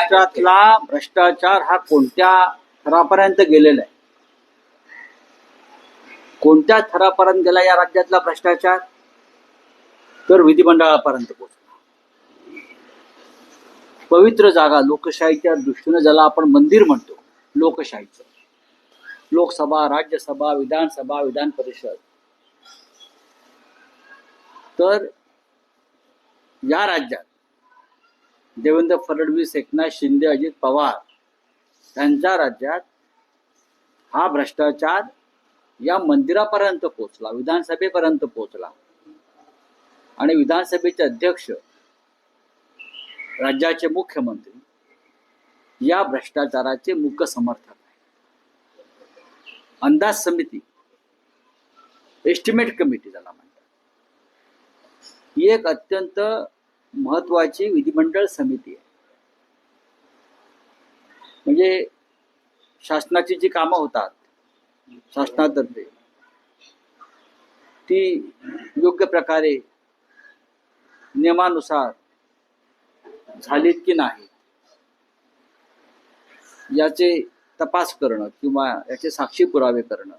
महाराष्ट्रातला भ्रष्टाचार हा कोणत्या थरापर्यंत गेलेला आहे? कोणत्या थरापर्यंत गेला या राज्यातला भ्रष्टाचार? तर विधिमंडळापर्यंत पोहोचला. पवित्र जागा लोकशाहीच्या दृष्टीनं ज्याला आपण मंदिर म्हणतो लोकशाहीचं. लोकसभा राज्यसभा विधानसभा विधान परिषद. तर या राज्यात देवेंद्र फडणवीस एकनाथ शिंदे अजित पवार यांच्या राज्यात हा भ्रष्टाचार या मंदिरापर्यंत पोहोचला विधानसभेपर्यंत पोहोचला. आणि विधानसभेचे अध्यक्ष राज्याचे मुख्यमंत्री या भ्रष्टाचाराचे मुख्य समर्थक आहे अंदाज समिती एस्टिमेट कमिटी ज्याला म्हणतात. ही एक अत्यंत महत्वाची विधिमंडळ समिती आहे. म्हणजे शासनाची जी कामं होतात शासनातर्फे ती योग्य प्रकारे नियमानुसार झालीत की नाही याचे तपास करणं किंवा याचे साक्षी पुरावे करणं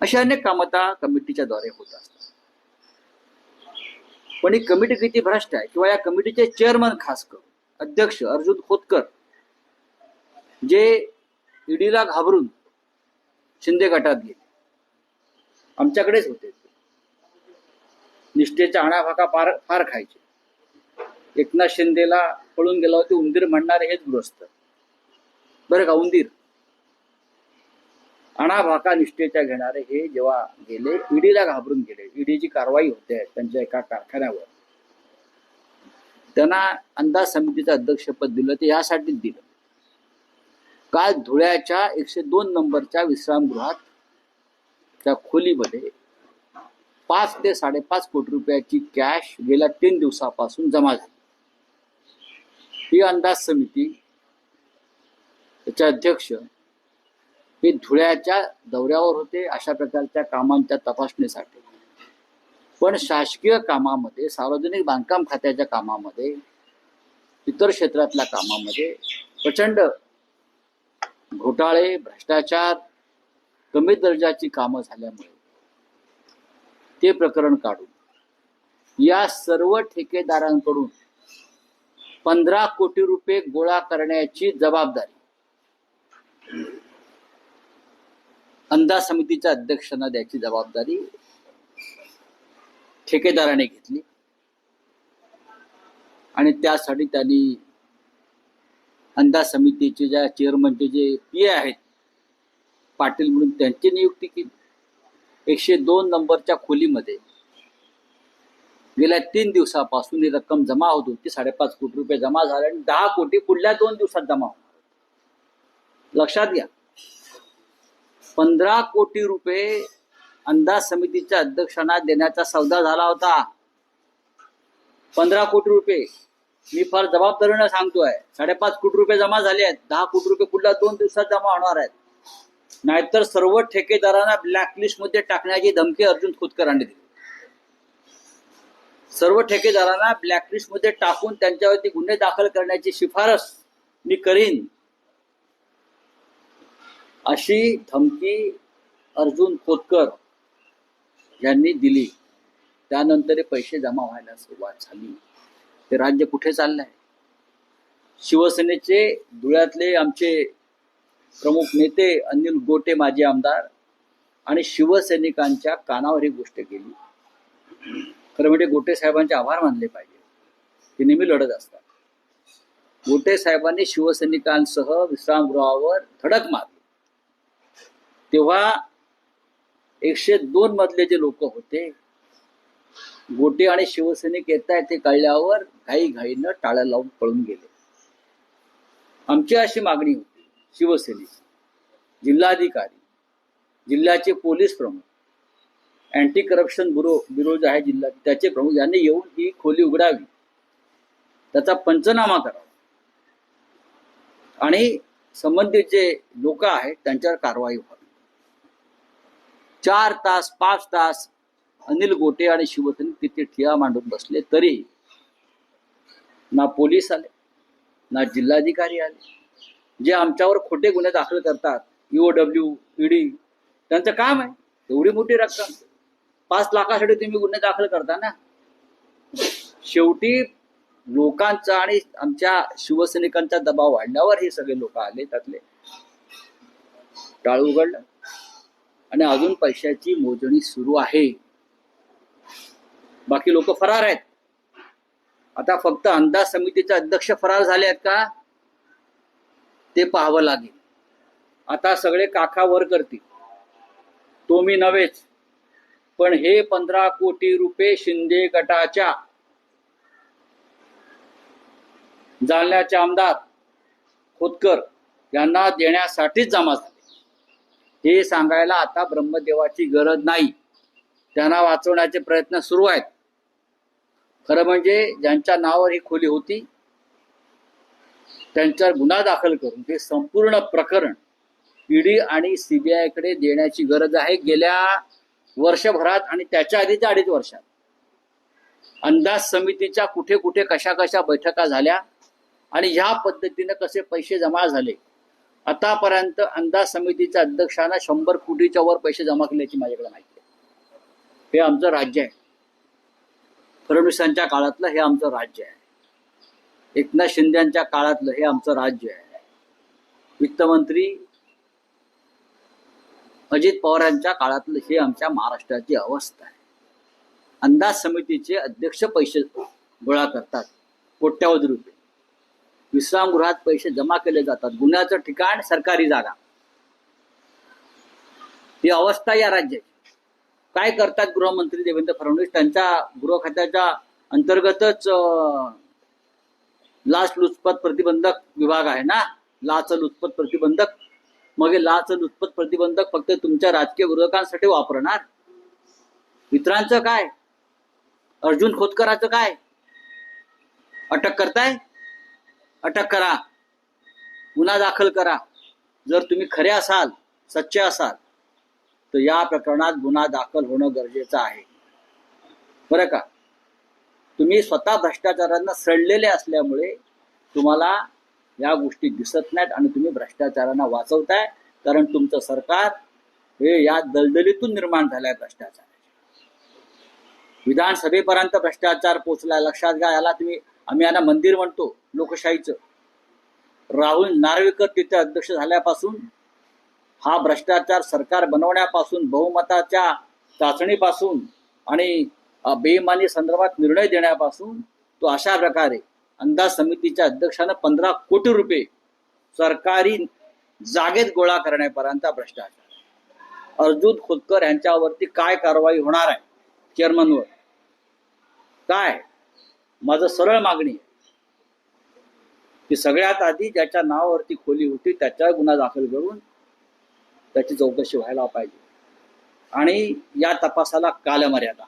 अशी अनेक कामं त्या कमिटीच्या द्वारे होत असतात. पण ही कमिटी किती भ्रष्ट आहे? किंवा या कमिटीचे चेअरमन खास कर अध्यक्ष अर्जुन खोतकर जे ईडीला घाबरून शिंदे गटात गेले. आमच्याकडेच होते. निष्ठेच्या आणाफाका फार फार खायचे. एकनाथ शिंदेला पळून गेला होते उंदीर म्हणणारे हेच गृहस्थ. बरं का उंदीर? अणाभाका निष्ठेच्या घेणारे हे जेव्हा गेले ईडीला घाबरून गेले. ईडीची कारवाई होते त्यांच्या एका कारखान्यावर. त्यांना अंदाज समितीचं अध्यक्षपद दिलं ते यासाठीच दिलं. काल धुळ्याच्या एकशे दोन नंबरच्या विश्रामगृहात त्या खोलीमध्ये पाच ते साडेपाच कोटी रुपयाची कॅश गेल्या तीन दिवसापासून जमा झाली. ही अंदाज समिती त्याचे अध्यक्ष हे धुळ्याच्या दौऱ्यावर होते अशा प्रकारच्या कामांच्या तपासणीसाठी. पण शासकीय कामामध्ये सार्वजनिक बांधकाम खात्याच्या कामामध्ये इतर क्षेत्रातल्या कामामध्ये प्रचंड घोटाळे भ्रष्टाचार कमी दर्जाची कामं झाल्यामुळे ते प्रकरण काढून या सर्व ठेकेदारांकडून पंधरा कोटी रुपये गोळा करण्याची जबाबदारी अंदाज समितीच्या अध्यक्षांना द्यायची जबाबदारी ठेकेदाराने घेतली. आणि त्यासाठी त्यांनी अंदाज समितीचे ज्या चेअरमनचे जे पी आहेत पाटील म्हणून त्यांची नियुक्ती केली. एकशे दोन नंबरच्या खोलीमध्ये गेल्या तीन दिवसापासून ही रक्कम जमा होत होती. साडेपाच कोटी रुपये जमा झाले आणि दहा कोटी पुढल्या दोन दिवसात जमा होणार. लक्षात घ्या. पंधरा कोटी रुपये अंदाज समितीच्या अध्यक्षांना देण्याचा सौदा झाला होता. पंधरा कोटी रुपये. मी फार जबाबदारीनं सांगतोय. साडेपाच कोटी रुपये जमा झाले आहेत. दहा कोटी रुपये पुढल्या दोन दिवसात जमा होणार आहेत. नाहीतर सर्व ठेकेदारांना ब्लॅकलिस्टमध्ये टाकण्याची धमकी अर्जुन खोतकरांनी दिली. सर्व ठेकेदारांना ब्लॅकलिस्टमध्ये टाकून त्यांच्यावरती गुन्हे दाखल करण्याची शिफारस मी करीन. अशी धमकी अर्जुन खोतकर यांनी दिली. त्यानंतर हे पैसे जमा व्हायला सुरुवात झाली. ते राज्य कुठे चाललंय? शिवसेनेचे धुळ्यातले आमचे प्रमुख नेते अनिल गोटे माजी आमदार आणि शिवसैनिकांच्या कानावर ही गोष्ट गेली. खरं म्हणजे गोटे साहेबांचे आभार मानले पाहिजे. ते नेहमी लढत असतात. गोटे साहेबांनी शिवसैनिकांसह विश्रामगृहावर धडक मारली. तेव्हा एकशे दोन मधले जे लोक होते गोटे आणि शिवसैनिक येत आहेत ते कळल्यावर घाई घाईनं टाळ्या लावून पळून गेले. आमची अशी मागणी होती शिवसैनिक जिल्हाधिकारी जिल्ह्याचे पोलीस प्रमुख अँटी करप्शन ब्युरो ब्युरो जे आहे जिल्हा त्याचे प्रमुख यांनी येऊन ही खोली उघडावी. त्याचा पंचनामा करावा. आणि संबंधित जे लोक आहेत त्यांच्यावर कारवाई व्हावी. चार तास पाच तास अनिल गोटे आणि शिवसेने तिथे ठिया मांडून बसले. तरी ना पोलीस आले ना जिल्हाधिकारी आले. जे आमच्यावर खोटे गुन्हे दाखल करतात ईओ डब्ल्यू ईडी त्यांचं काम आहे. एवढी मोठी रक्कम. पाच लाखासाठी तुम्ही गुन्हे दाखल करता ना? शेवटी लोकांचा आणि आमच्या शिवसैनिकांचा दबाव वाढल्यावर हे सगळे लोक आले त्यातले. टाळ उघडलं. आणि अजून पैशाची मोजणी सुरू आहे. बाकी लोक फरार आहेत. आता फक्त अंदाज समितीचे अध्यक्ष फरार झाले आहेत का? ते पाहावं लागेल. आता सगळे काका वर करतील. तो मी नव्हेच. पण हे पंधरा कोटी रुपये शिंदे गटाच्या जालन्याचे आमदार खोतकर यांना देण्यासाठीच जमा झाला. हे सांगायला आता ब्रह्मदेवाची गरज नाही. त्यांना वाचवण्याचे प्रयत्न सुरू आहेत. खरं म्हणजे ज्यांच्या नावावर ही खोली होती त्यांच्यावर गुन्हा दाखल करून हे संपूर्ण प्रकरण ईडी आणि सीबीआयकडे देण्याची गरज आहे गेल्या वर्षभरात आणि त्याच्या आधीच्या अडीच वर्षात. अंदाज समितीच्या कुठे कुठे कशा कशा बैठका झाल्या आणि ह्या पद्धतीने कसे पैसे जमा झाले आतापर्यंत अंदाज समितीच्या अध्यक्षांना शंभर कोटीच्या वर पैसे जमा केल्याची माझ्याकडे माहिती आहे. हे आमचं राज्य आहे. फडणवीसांच्या काळातलं हे आमचं राज्य आहे. एकनाथ शिंदेच्या काळातलं हे आमचं राज्य आहे. वित्तमंत्री अजित पवारांच्या काळातलं हे आमच्या महाराष्ट्राची अवस्था आहे. अंदाज समितीचे अध्यक्ष पैसे गोळा करतात. कोट्यावधी रुपये. विश्रामगृहात पैसे जमा केले जातात. गुन्ह्याचं ठिकाण सरकारी जागा. ही अवस्था या राज्याची. काय करतात गृहमंत्री देवेंद्र फडणवीस? त्यांच्या गृह खात्याच्या अंतर्गतच लाच लुचपत प्रतिबंधक विभाग आहे ना? लाचलुचपत प्रतिबंधक. मग हे लाचलुचपत प्रतिबंधक फक्त तुमच्या राजकीय विरोधकांसाठी वापरणार? मित्रांचं काय? अर्जुन खोतकराचं काय? अटक करताय? अटक करा. गुन्हा दाखल करा. जर तुम्ही खरे असाल सच्चे असाल तर या प्रकरणात गुन्हा दाखल होणं गरजेचं आहे. बरं का? तुम्ही स्वतः भ्रष्टाचारांना सडलेले असल्यामुळे तुम्हाला या गोष्टी दिसत नाहीत आणि तुम्ही भ्रष्टाचारांना वाचवताय कारण तुमचं सरकार हे या दलदलीतून निर्माण झालंय भ्रष्टाचार. विधानसभेपर्यंत भ्रष्टाचार पोचला लक्षात घ्या याला तुम्ही आम्ही यांना मंदिर म्हणतो. लोकशाहीचं. राहुल नार्वेकर तिथे अध्यक्ष झाल्यापासून हा भ्रष्टाचार सरकार बनवण्यापासून बहुमताच्या चाचणीपासून आणि बेईमानी संदर्भात निर्णय देण्यापासून तो अशा प्रकारे अंदाज समितीच्या अध्यक्षानं पंधरा कोटी रुपये सरकारी जागेत गोळा करण्यापर्यंत भ्रष्टाचार. अर्जुन खोतकर यांच्यावरती काय कारवाई होणार आहे? चेअरमनवर. काय? माझं सरळ मागणी आहे. की सगळ्यात आधी ज्याच्या नावावरती खोली होती त्याच्यावर गुन्हा दाखल करून त्याची चौकशी व्हायला पाहिजे. आणि या तपासाला कालमर्यादा.